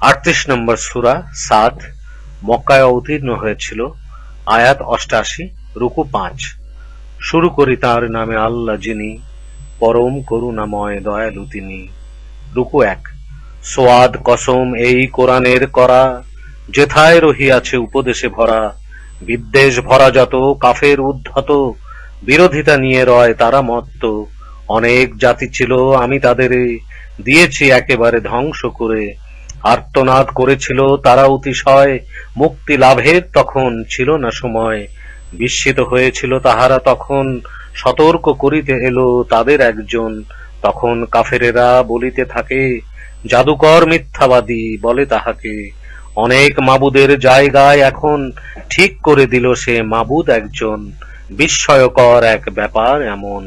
আটত্রিশ নম্বর সুরা সাদ মক্কায় অবতীর্ণ হয়েছিল আয়াত অষ্টাশি, রুকু পাঁচ। শুরু করি তার নামে আল্লাহ যিনি, পরম করুণাময় দয়ালু তিনি। রুকু এক। সোয়াদ, কসম, এই কোরআনের করা, যেথায় রহিয়াছে উপদেশে ভরা, বিদ্বেষ ভরা যত, কাফের উদ্ধত, বিরোধিতা নিয়ে রয় তারা মত্ত। অনেক জাতি ছিল, আমি তাদের দিয়েছি একেবারে ধ্বংস করে আর্তনাদ করেছিল তারা অতিশয়, মুক্তি লাভের তখন ছিল না সময়। বিস্মিত হয়েছিল তাহারা তখন, সতর্ক করিতে এলো তাদের একজন। তখন কাফেরেরা বলিতে থাকে, জাদুকর মিথ্যাবাদী, বলে তাহাকে। অনেক মাবুদের জায়গায় এখন ঠিক করে দিল সে মাবুদ একজন। বিস্ময়কর এক ব্যাপার এমন।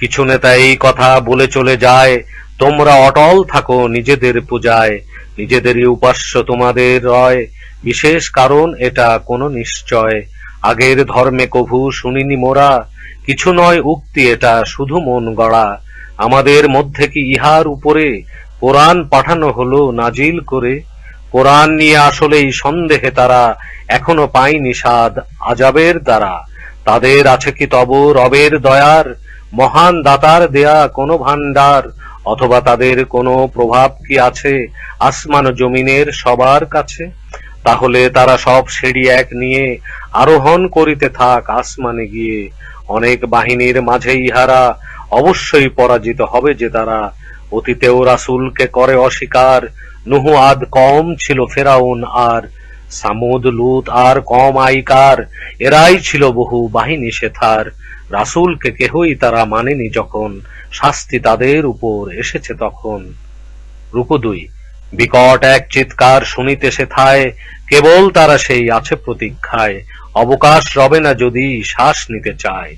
কিছু নেতা এই কথা বলে চলে যায়, তোমরা অটল থাকো নিজেদের পূজায়। নিজেদেরই উপাস্য তোমাদের রয়। বিশেষ কারণ এটা কোনো নিশ্চয়। আগের ধর্মে কভু শুনিনি মোরা, কিছু নয় উক্তি এটা শুধু মন গড়া। আমাদের মধ্যে কি ইহার উপরে কোরআন পাঠানো হলো নাজিল করে? কোরআন নিয়ে আসলেই সন্দেহে তারা এখনও পায়নি সাদ আজাবের দ্বারা। তাদের আছে কি তব রবের দয়ার? মহান দাতার দেয়া কোনো ভান্ডার অথবা তাদের কোনো প্রভাব কি আছে? আসমান জমিনের সবার কাছে? তাহলে তারা সব সিঁড়ি এক নিয়ে আরোহণ করিতে থাক আসমানে গিয়ে। অনেক বাহিনীর মাঝে ইহারা অবশ্যই পরাজিত হবে যে তারা অতীতেও রাসুলকে করে অস্বীকার। নুহু আদ কম ছিল ফেরাউন আর সামুদ, লুত আর কম আইকার। এরাই ছিল বহু বাহিনী সেথার। রাসূলকে কেহই তারা মানেনি যখন। শাস্তি তাদের উপর এসেছে তখন। রুকু দুই, বিকট এক চিৎকার শুনিতে সেথায়। কেবল তারা সেই আছে প্রতীক্ষায়। অবকাশ রবে না যদি শ্বাস নিতে চায়।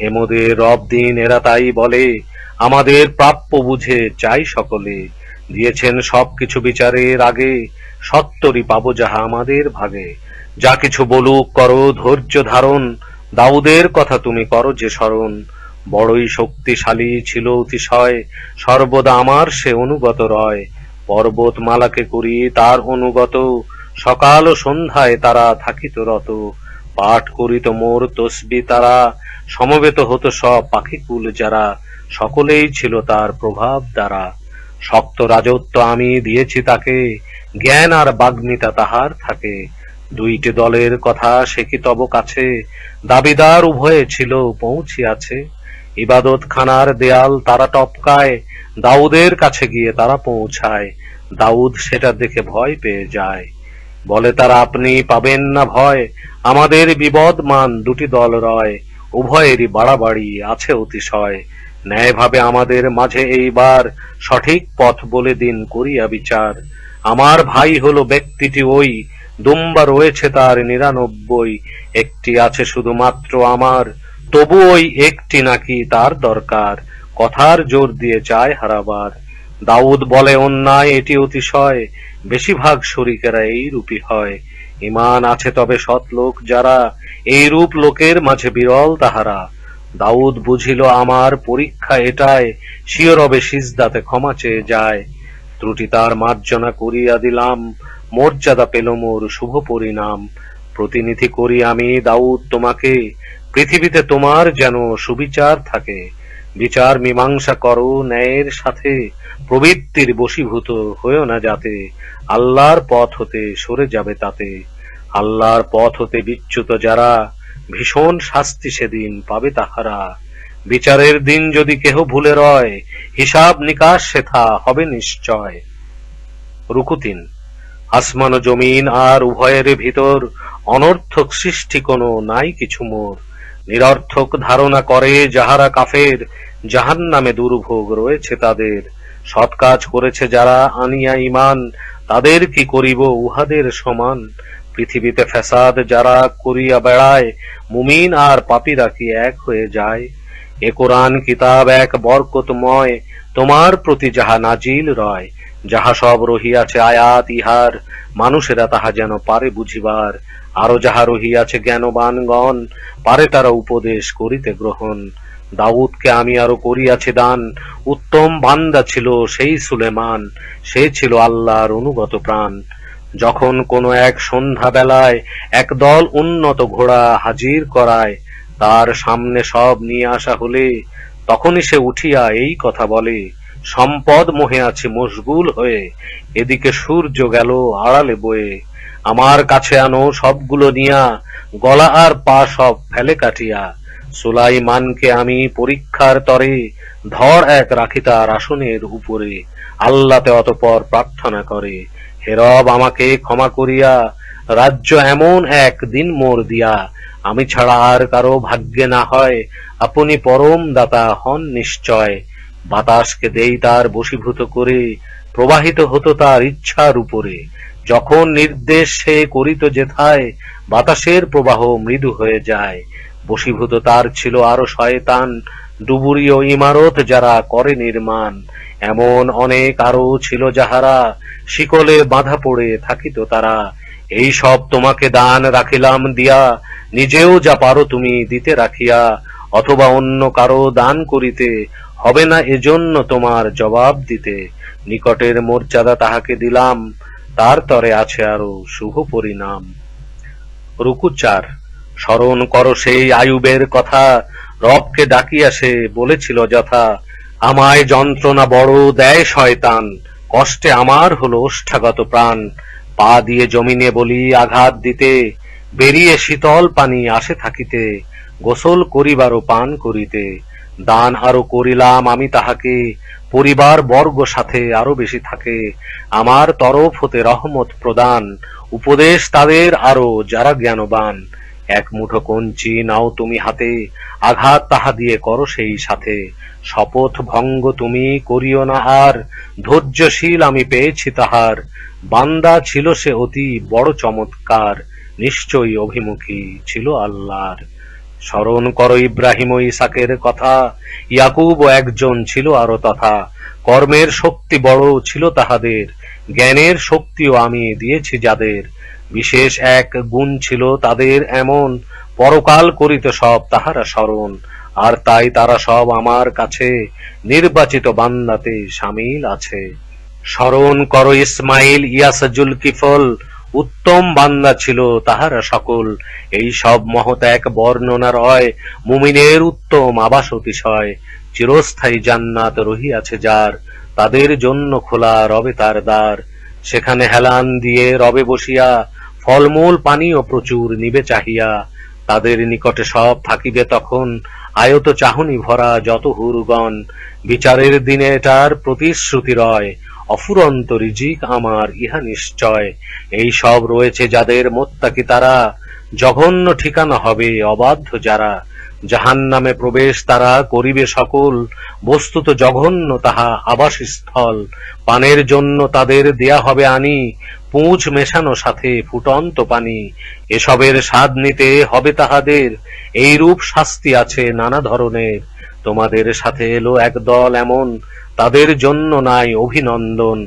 হেমদের রব দিন এরা তাই বলে, আমাদের প্রাপ্য বুঝে চাই সকলে। দিয়েছেন সবকিছু বিচারের আগে সত্তরই পাবো যাহা আমাদের ভাগে। যা কিছু বলুক করো, ধৈর্য ধারণ। দাউদের কথা তুমি করো যে স্মরণ। বড়ই শক্তিশালী ছিল অতিশয়। সর্বদা আমার সে অনুগত রয়। পর্বত মালাকে করি তার অনুগত। সকাল ও সন্ধ্যায় তারা থাকিত রত। পাঠ করিত মোর তসবি তারা। সমবেত হতো সব পাখিকুল যারা। সকলেই ছিল তার প্রভাব দ্বারা। শক্ত রাজত্ব আমি দিয়েছি তাকে। জ্ঞান আর বাগ্মিতা তাহার থাকে। দুইটি দলের কথা সে কি তব কাছে? দাবিদার উভয়ে ছিল, পৌঁছিয়াছে। ইবাদত খানার দেয়াল তারা টপকায়, দাউদের কাছে গিয়ে তারা পৌঁছায়। দাউদ সেটা দেখে ভয় পেয়ে যায়। বলে, তারা আপনি পাবেন না ভয়, আমাদের বিবদমান দুটি দল রয়, উভয়েরই বাড়াবাড়ি আছে অতিশয়। ন্যায়ভাবে আমাদের মাঝে এইবার সঠিক পথ বলে দিন করিয়া বিচার। আমার ভাই হলো ব্যক্তিটি ওই, দুম্বা রয়েছে তার নিরানব্বই, একটি আছে শুধুমাত্র আমার, তবু ওই একটি নাকি তার দরকার, কথার জোর দিয়ে চায় হারাবার। দাউদ বলে, অন্যায়, এটি অতিশয়, বেশিরভাগ শরিকেরা এই রূপী হয়। ইমান আছে তবে সৎ লোক যারা এই রূপ লোকের মাঝে বিরল তাহারা। দাউদ বুঝিল, আমার পরীক্ষা এটাই শিয়রবে সিজদাতে ক্ষমা চেয়ে যায়। ত্রুটি তার মার্জনা করিয়া দিলাম। মর্যাদা পেল মোর শুভ পরিণাম। প্রতিনিধি করি আমি, দাউদ তোমাকে। পৃথিবীতে তোমার যেন সুবিচার থাকে। বিচার মীমাংসা করো ন্যায়ের সাথে। প্রবৃত্তির বশীভূত হয়েও না যাতে। আল্লাহর পথ হতে সরে যাবে তাতে। আল্লাহর পথ হতে বিচ্যুত যারা, ভীষণ শাস্তি সেদিন পাবে তাহারা। বিচারের দিন যদি কেহ ভুলে রয় হিসাব নিকাশ সেথা হবে নিশ্চয়। রুকুতিন আসমান জমিন আর উভয়ের ভিতর অনর্থক সৃষ্টি কোনো নাই কিছু মোর। নিরর্থক ধারণা করে যাহারা কাফের জাহান নামে দুর্ভোগ রয়েছে তাদের। সৎ কাজ করেছে যারা আনিয়া ইমান তাদের কি করিব উহাদের সমান? পৃথিবীতে ফ্যাসাদ যারা করিয়া বেড়ায়, মুমিন আর পাপীরা কি এক হয়ে যায়? এ কোরআন কিতাব এক বরকতময় তোমার প্রতি যাহা নাজিল রয়, যাহা সব রহিয়াছে আয়াত, ইহার, মানুষেরা তাহা যেন পারে বুঝিবার। আরও যাহা রহিয়াছে জ্ঞানবানগণ, পারে তারা উপদেশ করিতে গ্রহণ। দাউদকে আমি আরও করিয়াছি দান, উত্তম বান্দা ছিল সেই সুলেমান, সে ছিল আল্লাহর অনুগত প্রাণ। যখন কোনো এক সন্ধ্যা বেলায় একদল উন্নত ঘোড়া হাজির করায়, তার সামনে সব নিয়ে আসা হলে তখনই সে উঠিয়া এই কথা বলে, সম্পদ মোহে আছে মশগুল হয়ে, এদিকে সূর্য গেল আড়ালে বয়ে। আমার কাছে আনো সবগুলো নিয়া, গলা আর পা সব ফেলে কাটিয়া। সুলাইমানকে আমি পরীক্ষার তরে ধর এক রাখি তার আসনের উপরে। আল্লাতে অতপর প্রার্থনা করে হেরব আমাকে ক্ষমা করিয়া, রাজ্য এমন এক দিন মোর দিয়া আমি ছাড়া আর কারও ভাগ্যে না হয়, আপনি পরম দাতা হন নিশ্চয়। বাতাসকে দেই তার বশীভূত করে, প্রবাহিত হতো তার ইচ্ছার উপরে। যখন নির্দেশ সে করিত যেথায়, বাতাসের প্রবাহ মৃদু হয়ে যায়। বশীভূত তার ছিল আরও শয়তান, ডুবুরি ও ইমারত যারা করে নির্মাণ। এমন অনেক আরও ছিল যাহারা শিকলে বাঁধা পড়ে থাকিত তারা। এই সব তোমাকে দান রাখিলাম দিয়া, নিজেও যা পারো তুমি দিতে রাখিয়া, অথবা অন্য কারও দান করিতে হবে না এজন্য তোমার জবাব দিতে। নিকটের মর্যাদা তাহাকে দিলাম, তার তরে আছে আরও শুভ পরিণাম। রুকু চার, স্মরণ করো সেই আয়ুবের কথা, রবকে ডাকিয়া সে বলেছিল যথা, আমায় যন্ত্রণা বড় দেয় শয়তান, কষ্টে আমার হলো ওষ্ঠাগত প্রাণ। পা দিয়ে জমিনে বলি আঘাত দিতে, বেরিয়ে শীতল পানি আসে থাকিতে, গোসল করিবার ও পান করিতে, দান আরও করিলাম আমি তাহাকে, পরিবার বর্গ সাথে আরও বেশি থাকে, আমার তরফ হতে রহমত প্রদান, উপদেশ তাদের আরও যারা জ্ঞানবান। এক মুঠো কঞ্চি নাও তুমি হাতে, আঘাত তাহা দিয়ে করো সেই সাথে। শপথ ভঙ্গ তুমি করিও না আর, ধৈর্যশীল আমি পেয়েছি তাহার। বান্দা ছিল সে অতি বড় চমৎকার, নিশ্চয়ই অভিমুখী ছিল আল্লাহর। স্মরণ করো ইব্রাহিম ইসাকের কথা, ইয়াকুব একজন ছিল আরও তথা। কর্মের শক্তি বড় ছিল তাহাদের, জ্ঞানের শক্তিও আমি দিয়েছি যাদের। বিশেষ এক গুণ ছিল তাদের এমন, পরকাল করিত সব তাহারা স্মরণ। আর তাই তারা সব আমার কাছে নির্বাচিত বান্দাতে সামিল আছে। স্মরণ কর ইসমাইল ইয়াস, জুলকিফল, উত্তম বান্দা ছিল তাহারা সকল। এই সব মহৎ এক বর্ণনা রয় মুমিনের উত্তম আবাস অতিশয়। চিরস্থায়ী জান্নাত রহিয়াছে যার, তাদের জন্য খোলা রবে তার দ্বার। সেখানে হেলান দিয়ে রবে বসিয়া ফলমূল পানীয় প্রচুর নিবে চাহিয়া। তাদের নিকটে সব থাকিবে তখন। আয়ত চাহনি ভরা যত হুরগণ। বিচারের দিনে এটার প্রতিশ্রুতি রয়। অফুরন্ত রিজিক আমার, ইহা নিশ্চয়। এই সব রয়েছে যাদের মোত্তাকি তারা। জঘন্য ঠিকানা হবে অবাধ্য যারা। জাহান নামে প্রবেশ তারা করিবে সকল। বস্তুত জঘন্য তাহা আবাসস্থল। পানের জন্য তাদের দেয়া হবে আনি। পুঁজ মেশানো সাথে ফুটন্ত পানি। এসবের স্বাদ নিতে হবে তাহাদের। এই রূপ শাস্তি আছে নানা ধরনের। তোমাদের সাথে এলো একদল এমন, তাদের জন্য নাই অভিনন্দন।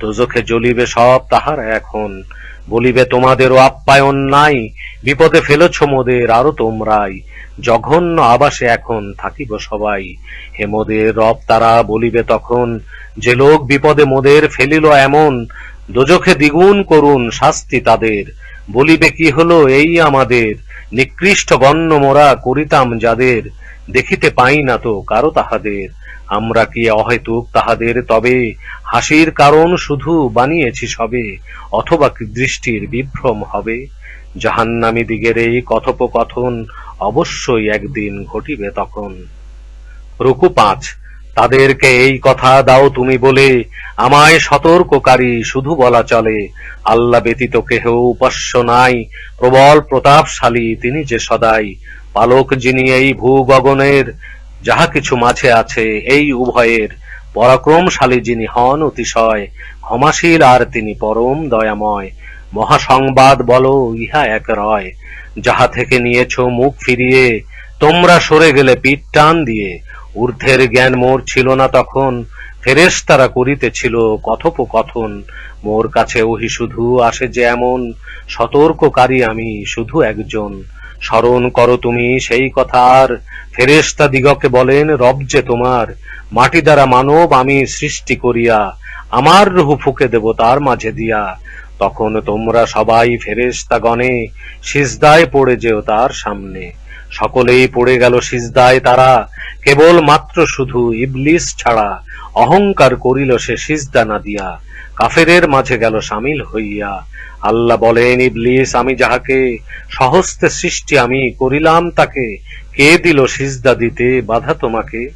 দোজখে জ্বলিবে সব তাহারা এখন। বলিবে, তোমাদেরও আপ্যায়ন নাই। বিপদে ফেলেছ মোদের, আরও তোমরাই। জঘন্য আবাসে এখন থাকিব সবাই। হে মোদের রব, তারা বলিবে তখন, যে লোক বিপদে মোদের ফেলিল এমন দোজখে দ্বিগুণ করুন শাস্তি তাদের। বলিবে কি হলো এই আমাদের? নিকৃষ্ট গণ্য মোরা করিতাম যাদের? দেখিতে পাই না তো কারও তাহাদের। আমরা কি অহেতুক তাহাদের? তবে হাসির কারণ শুধু বানিয়েছি সবে, অথবা কি দৃষ্টির বিভ্রম হবে? জাহান্নামী দিগের এই কথোপকথন অবশ্যই একদিন ঘটিবে তখন। রুকু পাঁচ। তাদেরকে এই কথা দাও তুমি বলে, আমায় সতর্ককারী শুধু বলা চলে। আল্লাহ ব্যতীত কেহ উপাস্য নাই। প্রবল প্রতাপশালী তিনি যে সদাই। পালক যিনি এই ভূগগনের যাহা কিছু মাঝে আছে এই উভয়ের, পরাক্রমশালী যিনি হন অতিশয়, ক্ষমাশীল আর তিনি পরম দয়াময়। মহাসংবাদ বলো, ইহা এক রয়। যাহা থেকে নিয়েছ মুখ ফিরিয়ে, তোমরা সরে গেলে পিঠ টান দিয়ে। ঊর্ধ্বের জ্ঞান মোর ছিল না তখন, ফেরেশতারা করিতেছিল কথোপকথন। মোর কাছে ওহি শুধু আসে যে এমন সতর্ককারী আমি শুধু একজন। স্মরণ করো তুমি সেই কথার ফেরেশতা দিগকে বলেন, রব যে তোমার, মাটি দ্বারা মানব আমি সৃষ্টি করিয়া, আমার রুহু ফুকে দেব তার মাঝে দিয়া। তখন তোমরা সবাই ফেরেশতা গণে সিজদায় পড়ে যেও তার সামনে। সকলেই পড়ে গেল সিজদায় তারা। কেবল মাত্র শুধু ইবলিস ছাড়া অহংকার করিল সে সিজদা না দিয়া। কাফেরের মাঝে গেল সামিল হইয়া। আল্লাহ বলেন, ইবলিস, আমি যাহাকে সহস্তে সৃষ্টি আমি করিলাম, তাকে কে দিল সিজদা দিতে বাধা তোমাকে?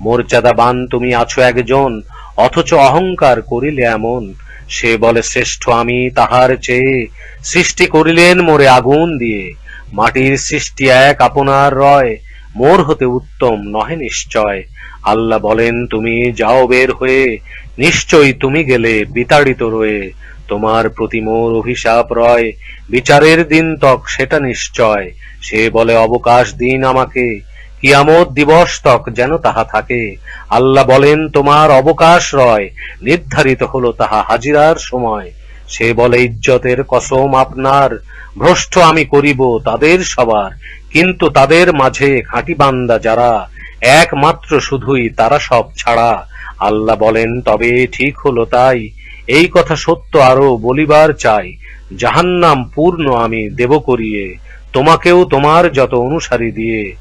মর্যাদাবান তুমি আছো একজন, অথচ অহংকার করিলে এমন। সে বলে, শ্রেষ্ঠ আমি তাহার চেয়ে সৃষ্টি করিলেন মোরে আগুন দিয়ে। মাটির সৃষ্টি এক আপনার রয়, মোর হতে উত্তম নহে নিশ্চয়। আল্লাহ বলেন, তুমি যাও বের হয়ে, নিশ্চয়ই তুমি গেলে বিতাড়িত রয়ে। তোমার প্রতি মোর অভিশাপ রয়, বিচারের দিন তক সেটা নিশ্চয়। সে বলে, অবকাশ দিন আমাকে, কিয়ামত দিবস তক যেন তাহা থাকে। আল্লাহ বলেন, তোমার অবকাশ রয়, নির্ধারিত হলো তাহা হাজিরার সময়। সে বলে, ইজ্জতের কসম আপনার। ভ্রষ্ট আমি করিব তাদের সবার। কিন্তু তাদের মাঝে খাঁটি বান্দা যারা, একমাত্র শুধুই তারা সব ছাড়া। আল্লাহ বলেন, তবে ঠিক হলো তাই। এই কথা সত্য আরও বলিবার চাই। জাহান্নাম পূর্ণ আমি দেব করিয়ে। তোমাকেও তোমার যত অনুসারী দিয়ে।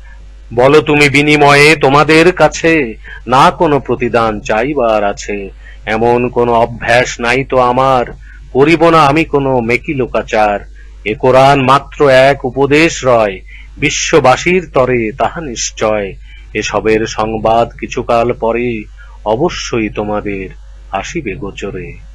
বলো তুমি বিনিময়ে তোমাদের কাছে না কোনো প্রতিদান চাইবার আছে। এমন কোনো অভ্যাস নাই তো আমার। করিব না আমি কোনো মেকি লোকাচার এ কোরআন মাত্র এক উপদেশ রয়, বিশ্ববাসীর তরে তাহা নিশ্চয়। এসবের সংবাদ কিছুকাল পরে অবশ্যই তোমাদের আসিবে গোচরে।